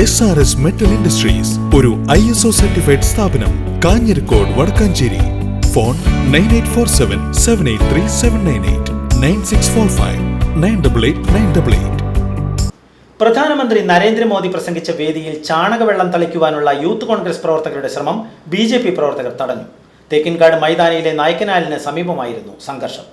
S R S metal industries ഒരു I S O certified സ്ഥാപനം Kanjirakkode Vadakkanchery. Phone nine eight four seven seven eight three seven nine eight nine six four five nine double eight nine double eight പ്രധാനമന്ത്രി നരേന്ദ്രമോദി പ്രസംഗിച്ച വേദിയിൽ ചാണകവെള്ളം തളിക്കുവാനുള്ള youth Congress പ്രവർത്തകരുടെ ശ്രമം B J P പ്രവർത്തകർ തടഞ്ഞു. തേക്കിൻകാട് മൈതാനിയിലെ നായ്ക്കനാലിന് സമീപമായിരുന്നു സംഘർഷം.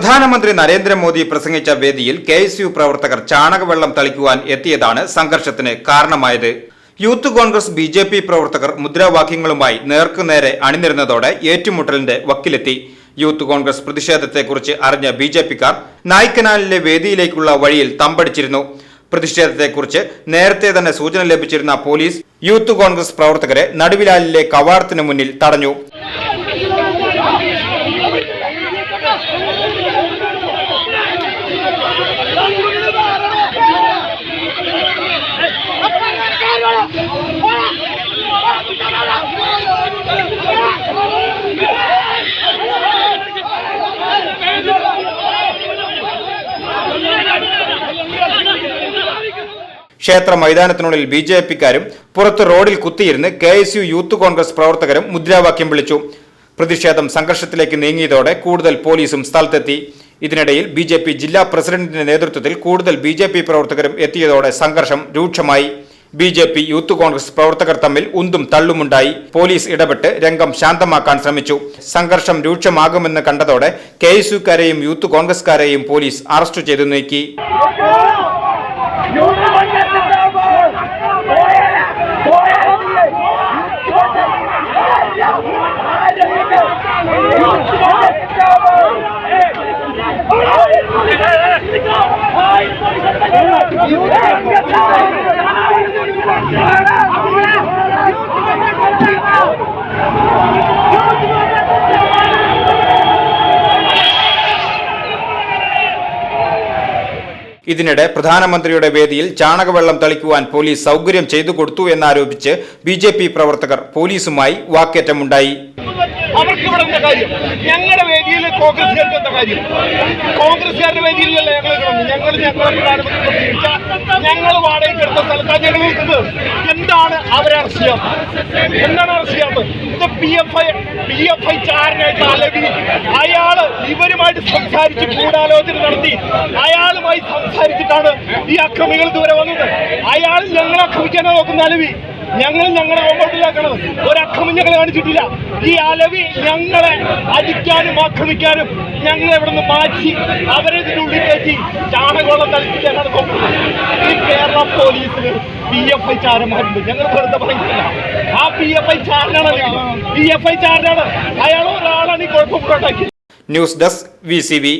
പ്രധാനമന്ത്രി നരേന്ദ്രമോദി പ്രസംഗിച്ച വേദിയിൽ കെ എസ് യു പ്രവർത്തകർ ചാണകവെള്ളം തളിക്കുവാൻ എത്തിയതാണ് സംഘർഷത്തിന് കാരണമായത്. Youth Congress B J P പ്രവർത്തകർ മുദ്രാവാക്യങ്ങളുമായി നേർക്കുനേരെ അണിനിരുന്നതോടെ ഏറ്റുമുട്ടലിന്റെ വക്കിലെത്തി. യൂത്ത് കോൺഗ്രസ് പ്രതിഷേധത്തെക്കുറിച്ച് അറിഞ്ഞ ബി ജെ പിക്കാർ നായ്ക്കനാലിലെ വേദിയിലേക്കുള്ള വഴിയിൽ തമ്പടിച്ചിരുന്നു. പ്രതിഷേധത്തെക്കുറിച്ച് നേരത്തെ തന്നെ സൂചന ലഭിച്ചിരുന്ന പോലീസ് യൂത്ത് കോൺഗ്രസ് പ്രവർത്തകരെ നടുവിലാലിലെ കവാടത്തിനു മുന്നിൽ തടഞ്ഞു. ക്ഷേത്ര മൈതാനത്തിനുള്ളിൽ ബി ജെ പിക്കാരും പുറത്ത് റോഡിൽ കുത്തിയിരുന്ന് K S U youth Congress പ്രവർത്തകരും മുദ്രാവാക്യം വിളിച്ചു. പ്രതിഷേധം സംഘർഷത്തിലേക്ക് നീങ്ങിയതോടെ കൂടുതൽ പോലീസും സ്ഥലത്തെത്തി. ഇതിനിടയിൽ ബി ജെ പി ജില്ലാ പ്രസിഡന്റിന്റെ നേതൃത്വത്തിൽ കൂടുതൽ ബി ജെ പി പ്രവർത്തകരും എത്തിയതോടെ സംഘർഷം രൂക്ഷമായി. B J P youth Congress പ്രവർത്തകർ തമ്മിൽ ഉന്തും തള്ളുമുണ്ടായി. പോലീസ് ഇടപെട്ട് രംഗം ശാന്തമാക്കാൻ ശ്രമിച്ചു. സംഘർഷം രൂക്ഷമാകുമെന്ന് കണ്ടതോടെ കെ എസ് യുക്കാരെയും യൂത്ത് കോൺഗ്രസ്കാരെയും പോലീസ് അറസ്റ്റ് ചെയ്തു നീക്കി. ഇതിനിടെ പ്രധാനമന്ത്രിയുടെ വേദിയിൽ ചാണകവെള്ളം തളിക്കുവാൻ പോലീസ് സൗകര്യം ചെയ്തു കൊടുത്തു എന്നാരോപിച്ച് ബി ജെ പി പ്രവർത്തകർ പോലീസുമായി വാക്കേറ്റമുണ്ടായി. അവർക്ക് ഞങ്ങളുടെ എന്താണ് അവരെ അറസ്റ്റ് ചെയ്യാത്തത് എന്താണ് അറസ്റ്റ് ചെയ്യാത്തത് ഇത് P F I P F Alavi. അയാൾ ഇവരുമായിട്ട് സംസാരിച്ച് ഗൂഢാലോചന നടത്തി. അയാളുമായി സംസാരിച്ചിട്ടാണ് ഈ അക്രമികൾ ഇതുവരെ വന്നത്. അയാൾ ഞങ്ങളെ ആക്രമിക്കാനാണ് നോക്കുന്ന അലവി? ഞങ്ങൾ ഞങ്ങളുടെ കോമ്പൗണ്ടിലാക്കണത് ഒരക്രമം ഞങ്ങൾ കാണിച്ചിട്ടില്ല. ഈ അലവി ഞങ്ങളെ അടിക്കാനും ആക്രമിക്കാനും ഞങ്ങളെ ഇവിടെ നിന്ന് മാറ്റി അവരെ ഉള്ളിൽ കയറ്റി ചാണകോളം തളിപ്പിക്കാനാണ് നോക്കുന്നത്. കേരള പോലീസിന് പി എഫ് ഐ ചാരന്മാരുണ്ട്. ഞങ്ങൾ വെറുതെ പറയുന്നില്ല. ആ പി എഫ് ഐ ചാരനാണ് പി എഫ് ഐ ചാരനാണ്. അയാൾ ഒരാളാണ് ഈ കുഴപ്പം ന്യൂസ് ഡെസ്ക് വി.